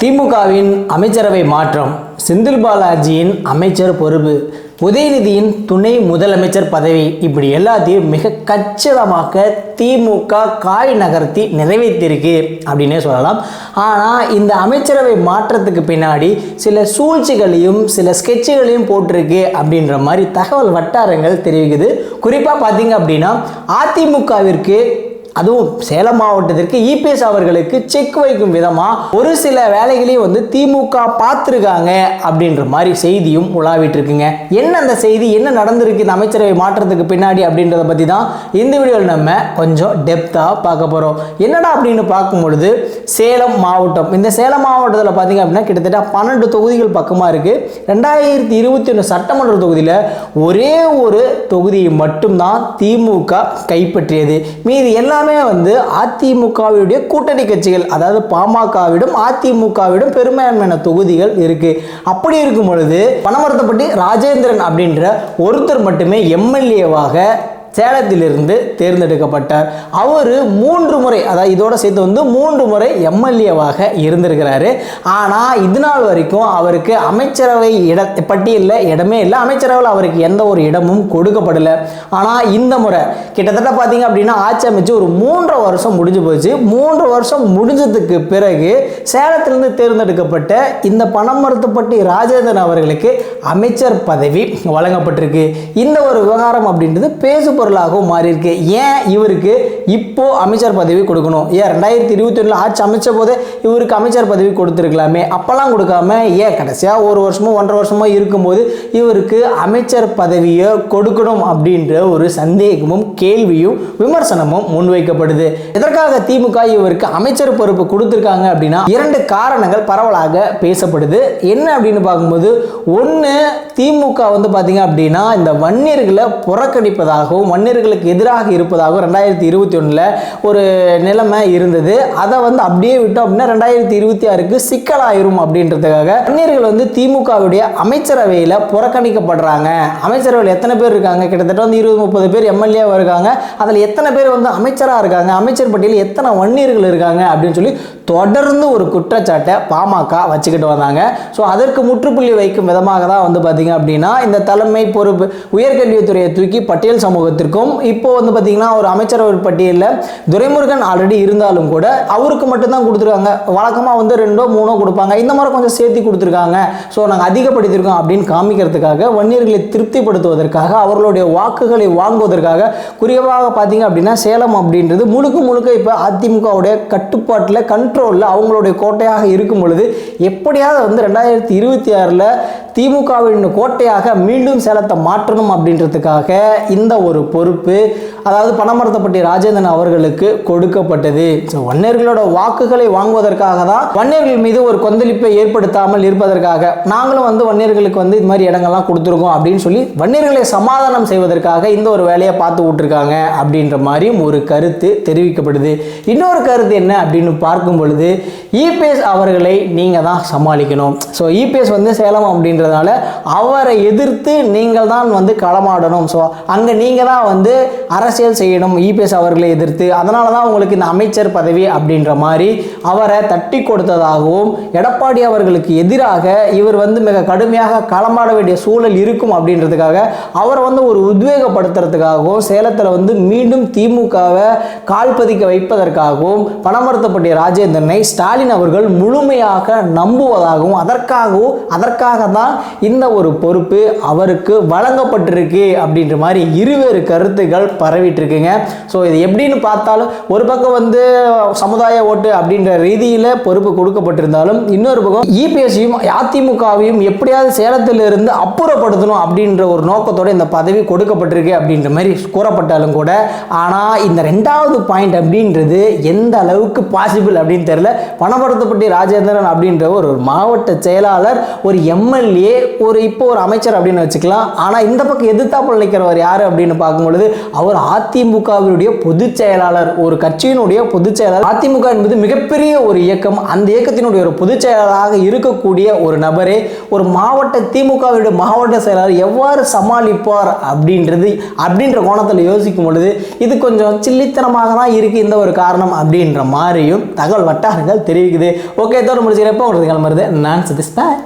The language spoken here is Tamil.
திமுகவின் அமைச்சரவை மாற்றம். செந்தில் பாலாஜியின் அமைச்சர் பொறுப்பு. உதயநிதியின் துணை முதலமைச்சர் பதவி. இப்படி எல்லாத்தையும் மிக கச்சிதமாக திமுக காய் நகர்த்தி நிறைவேற்றிருக்கு அப்படின்னே சொல்லலாம். ஆனால் இந்த அமைச்சரவை மாற்றத்துக்கு பின்னாடி சில சூழ்ச்சிகளையும் சில ஸ்கெட்சுகளையும் போட்டிருக்கு அப்படின்ற மாதிரி தகவல் வட்டாரங்கள் தெரிவிக்குது. குறிப்பாக பார்த்தீங்க அப்படின்னா அதிமுகவிற்கு அதுவும் சேலம் மாவட்டத்திற்கு இபிஎஸ் அவர்களுக்கு செக் வைக்கும் விதமாக ஒரு சில வேலைகளையும் வந்து திமுக பார்த்துருக்காங்க அப்படின்ற மாதிரி செய்தியும் உலாவிட்டு இருக்குங்க என்ன அந்த செய்தி? என்ன நடந்திருக்கு? இந்த அமைச்சரவை மாற்றத்துக்கு பின்னாடி அப்படின்றத பற்றி தான் இந்த வீடியோவில் நம்ம கொஞ்சம் டெப்த்தாக பார்க்க போகிறோம் என்னடா அப்படின்னு பார்க்கும் பொழுது சேலம் மாவட்டம். இந்த சேலம் மாவட்டத்தில் பார்த்தீங்க அப்படின்னா கிட்டத்தட்ட பன்னெண்டு தொகுதிகள் பக்கமாக இருக்குது ரெண்டாயிரத்தி இருபத்தி ஒன்று சட்டமன்ற தொகுதியில் ஒரே ஒரு தொகுதியை மட்டும்தான் திமுக கைப்பற்றியது. மீதி எல்லாமே வந்து அதிமுகவுடைய கூட்டணி கட்சிகள் அதாவது பாமகவிடம் அதிமுகவிடம் பெரும்பான்மையான தொகுதிகள் இருக்கு. அப்படி இருக்கும் பொழுது பணமரத்தப்பட்டி ராஜேந்திரன் அப்படின்ற ஒருத்தர் மட்டுமே எம்எல்ஏவாக சேலத்திலிருந்து தேர்ந்தெடுக்கப்பட்டார் அவர் மூன்று முறை அதாவது இதோட சேர்த்து வந்து மூன்று முறை எம்எல்ஏவாக இருந்திருக்கிறாரு. ஆனால் இது நாள் வரைக்கும் அவருக்கு அமைச்சரவை இட பட்டியலில் இடமே இல்லை. அமைச்சரவையில் அவருக்கு எந்த ஒரு இடமும் கொடுக்கப்படலை. ஆனால் இந்த முறை கிட்டத்தட்ட பார்த்தீங்க அப்படின்னா ஆட்சி அமைச்சு ஒரு மூன்று வருஷம் முடிஞ்சு போச்சு. மூன்று வருஷம் முடிஞ்சதுக்கு பிறகு சேலத்திலிருந்து தேர்ந்தெடுக்கப்பட்ட இந்த பணமருத்துப்பட்டி ராஜேந்திரன் அவர்களுக்கு அமைச்சர் பதவி வழங்கப்பட்டிருக்கு. இந்த ஒரு விவகாரம் அப்படின்றது பேசு பொருளாகவும் மாறியிருக்கு. ஏன் இவருக்கு இப்போ அமைச்சர் பதவி கொடுக்கணும்? ஏன் ரெண்டாயிரத்தி இருபத்தி ஒன்றில் ஆட்சி அமைச்ச போது இவருக்கு அமைச்சர் பதவி கொடுத்துருக்கலாமே? அப்போல்லாம் கொடுக்காம ஏன் கடைசியாக ஒரு வருஷமோ ஒன்றரை வருஷமோ இருக்கும்போது இவருக்கு அமைச்சர் பதவியை கொடுக்கணும் அப்படின்ற ஒரு சந்தேகமும் கேள்வியும் விமர்சனமும் முன்வைக்கப்படுது. எதற்காக திமுக இவருக்கு அமைச்சர் பொறுப்பு கொடுத்துருக்காங்க அப்படின்னா இரண்டு காரணங்கள் பரவலாக பேசப்படுது. என்ன அப்படின்னு பார்க்கும்போது ஒன்று திமுக வந்து பார்த்தீங்க அப்படின்னா இந்த வன்னியர்களை புறக்கணிப்பதாகவும் வன்னியர்களுக்கு எதிராக இருப்பதாகவும் ரெண்டாயிரத்தி இருபத்தி ஒன்றில் ஒரு நிலைமை இருந்தது. அதை வந்து அப்படியே விட்டோம் அப்படின்னா ரெண்டாயிரத்தி இருபத்தி ஆறுக்கு சிக்கலாயிரும் அப்படின்றதுக்காக வன்னியர்கள் வந்து திமுகவுடைய அமைச்சரவையில் புறக்கணிக்கப்படுறாங்க. அமைச்சரவையில் எத்தனை பேர் இருக்காங்க? கிட்டத்தட்ட வந்து இருபது முப்பது பேர் எம்எல்ஏவாக இருக்காங்க. அதில் எத்தனை பேர் வந்து அமைச்சராக இருக்காங்க? அமைச்சர் பட்டியலில் எத்தனை வன்னியர்கள் இருக்காங்க? அப்படின்னு சொல்லி தொடர்ந்து ஒரு குற்றச்சாட்டை பாமக வச்சுக்கிட்டு வந்தாங்க. ஸோ அதற்கு முற்றுப்புள்ளி வைக்கும் விதமாக தான் வந்து பார்த்தீங்க அப்படின்னா இந்த தலைமை பொறுப்பு உயர்கல்வித்துறையை தூக்கி பட்டியல் சமூகத்திற்கும் இப்போ வந்து பார்த்தீங்கன்னா ஒரு அமைச்சரவை பட்டியலில் துரைமுருகன் ஆல்ரெடி இருந்தாலும் கூட அவருக்கு மட்டும்தான் கொடுத்துருக்காங்க. வழக்கமாக வந்து ரெண்டோ மூணோ கொடுப்பாங்க. இந்த மாதிரி கொஞ்சம் சேர்த்து கொடுத்துருக்காங்க. ஸோ நாங்கள் அதிகப்படுத்தியிருக்கோம் அப்படின்னு காமிக்கிறதுக்காக வன்னியர்களை திருப்திப்படுத்துவதற்காக அவர்களுடைய வாக்குகளை வாங்குவதற்காக குறிப்பாக பார்த்தீங்க அப்படின்னா சேலம் அப்படின்றது முழுக்க முழுக்க இப்போ அதிமுகவுடைய கட்டுப்பாட்டில் கண் கண்ட்ரோலில் அவங்களுடைய கோட்டையாக இருக்கும் பொழுது எப்படியாவது வந்து ரெண்டாயிரத்தி இருபத்தி ஆறில் திமுகவின் கோட்டையாக மீண்டும் சேலத்தை மாற்றணும் அப்படின்றதுக்காக இந்த ஒரு பொறுப்பு அதாவது பணமரத்தப்பட்டி ராஜேந்திரன் அவர்களுக்கு கொடுக்கப்பட்டது. ஸோ வன்னியர்களோட வாக்குகளை வாங்குவதற்காக தான் வன்னியர்கள் மீது ஒரு கொந்தளிப்பை ஏற்படுத்தாமல் இருப்பதற்காக நாங்களும் வந்து வன்னியர்களுக்கு வந்து இது மாதிரி இடங்கள்லாம் கொடுத்துருக்கோம் அப்படின்னு சொல்லி வன்னியர்களை சமாதானம் செய்வதற்காக இந்த ஒரு வேலையை பார்த்து விட்டுருக்காங்க அப்படின்ற மாதிரியும் ஒரு கருத்து தெரிவிக்கப்படுது. இன்னொரு கருத்து என்ன அப்படின்னு பார்க்கும் பொழுது இபிஎஸ் அவர்களை நீங்கள் தான் சமாளிக்கணும். ஸோ இபிஎஸ் வந்து சேலம் அப்படின்ற அப்படிங்கிறதுனால அவரை எதிர்த்து நீங்கள் தான் வந்து களமாடணும். ஸோ அங்கே நீங்கள் தான் வந்து அரசியல் செய்யணும் இபிஎஸ் அவர்களை எதிர்த்து. அதனால தான் உங்களுக்கு இந்த அமைச்சர் பதவி அப்படின்ற மாதிரி அவரை தட்டி கொடுத்ததாகவும் எடப்பாடி அவர்களுக்கு எதிராக இவர் வந்து மிக கடுமையாக களமாட வேண்டிய சூழல் இருக்கும் அப்படின்றதுக்காக அவரை வந்து ஒரு உத்வேகப்படுத்துறதுக்காகவும் சேலத்தில் வந்து மீண்டும் திமுகவை கால்பதிக்க வைப்பதற்காகவும் பணமர்த்தப்பட்டிய ராஜேந்திரனை ஸ்டாலின் அவர்கள் முழுமையாக நம்புவதாகவும் அதற்காகவும் அதற்காக தான் இந்த ஒரு பொறுப்பு அவருக்கு வழங்கப்பட்டிருக்கு அப்படின்ற மாதிரி இருவேறு கருத்துக்கள் பரவிட்டு இருக்குங்க ஸோ இது எப்படின்னு பார்த்தாலும் ஒரு பக்கம் வந்து சமுதாய ஓட்டு அப்படின்ற ரீதியில் பொறுப்பு கொடுக்கப்பட்டிருந்தாலும் இன்னொரு பக்கம் இபிஎஸ்சியும் அதிமுகவையும் எப்படியாவது சேலத்திலிருந்து அப்புறப்படுத்தணும் அப்படின்ற ஒரு நோக்கத்தோடு இந்த பதவி கொடுக்கப்பட்டிருக்கு அப்படின்ற மாதிரி கூறப்பட்டாலும் கூட ஆனால் இந்த ரெண்டாவது பாயிண்ட் அப்படின்றது எந்த அளவுக்கு பாசிபிள் அப்படின்னு தெரியல. பணப்படுத்தப்பட்டி ராஜேந்திரன் அப்படின்ற ஒரு மாவட்ட செயலாளர் ஒரு எம்எல்ஏ ஏ ஒரு இப்போ ஒரு அமைச்சர் அப்படின்னு வச்சுக்கலாம். ஆனால் இந்த பக்கம் எதிர்த்தாப்பில் நிற்கிறவர் யார் அப்படின்னு பார்க்கும்பொழுது அவர் அதிமுகவினுடைய பொதுச் செயலாளர் ஒரு கட்சியினுடைய பொதுச் செயலாளர். அதிமுக என்பது மிகப்பெரிய ஒரு இயக்கம். அந்த இயக்கத்தினுடைய ஒரு பொதுச் செயலாளராக இருக்கக்கூடிய ஒரு நபரே ஒரு மாவட்ட திமுகவினுடைய மாவட்ட செயலாளர் எவ்வாறு சமாளிப்பார் அப்படின்றது அப்படின்ற கோணத்தில் யோசிக்கும் பொழுது இது கொஞ்சம் சில்லித்தனமாக தான் இருக்குது இந்த ஒரு காரணம் அப்படின்ற மாதிரியும் தகவல் வட்டாரங்கள் தெரிவிக்குது. ஓகே தோற முடிச்சுக்கிறப்போ உங்களுக்கு கிளம்புறது நான் சதீஷ் பாய்.